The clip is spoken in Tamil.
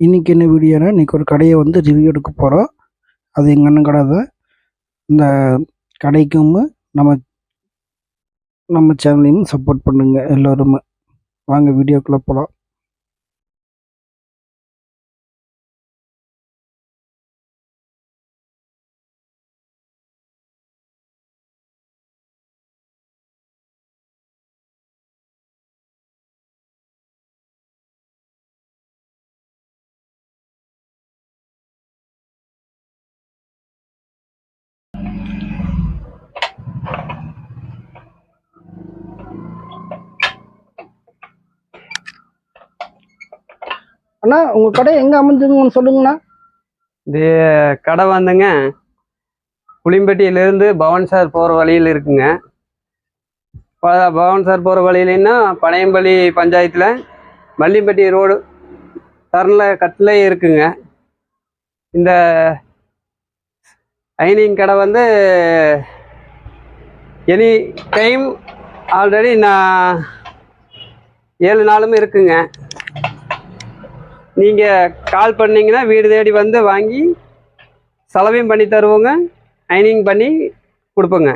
இன்றைக்கி என்ன வீடியோனா இன்றைக்கி ஒரு கடையை வந்து ரிவ்யூ எடுக்க போகிறோம் அது எங்கள் அண்ணன் கடை தான் இந்த கடைக்கும் நம்ம நம்ம சேனலையும் சப்போர்ட் பண்ணுங்கள் எல்லோருமே. வாங்க வீடியோக்குள்ளே போகலாம் அண்ணா உங்கள் கடை எங்கே அமைஞ்சுங்கன்னு சொல்லுங்கண்ணா. இது கடை வந்துங்க. புளிம்பட்டியிலேருந்து பவன் சார் போகிற வழியில் இருக்குங்க. பவன் சார் போகிற வழியிலன்னா பனையம்பள்ளி பஞ்சாயத்தில் மல்லிம்பட்டி ரோடு டர்னில் கட்டிலே இருக்குங்க. இந்த ஐனிங் கடை வந்து எனி டைம் ஆல்ரெடி நான் ஏழு நாளும் இருக்குங்க. நீங்கள் கால் பண்ணீங்கன்னா வீடு தேடி வந்து வாங்கி செலவையும் பண்ணி தருவோங்க. அயனிங் பண்ணி கொடுப்போங்க.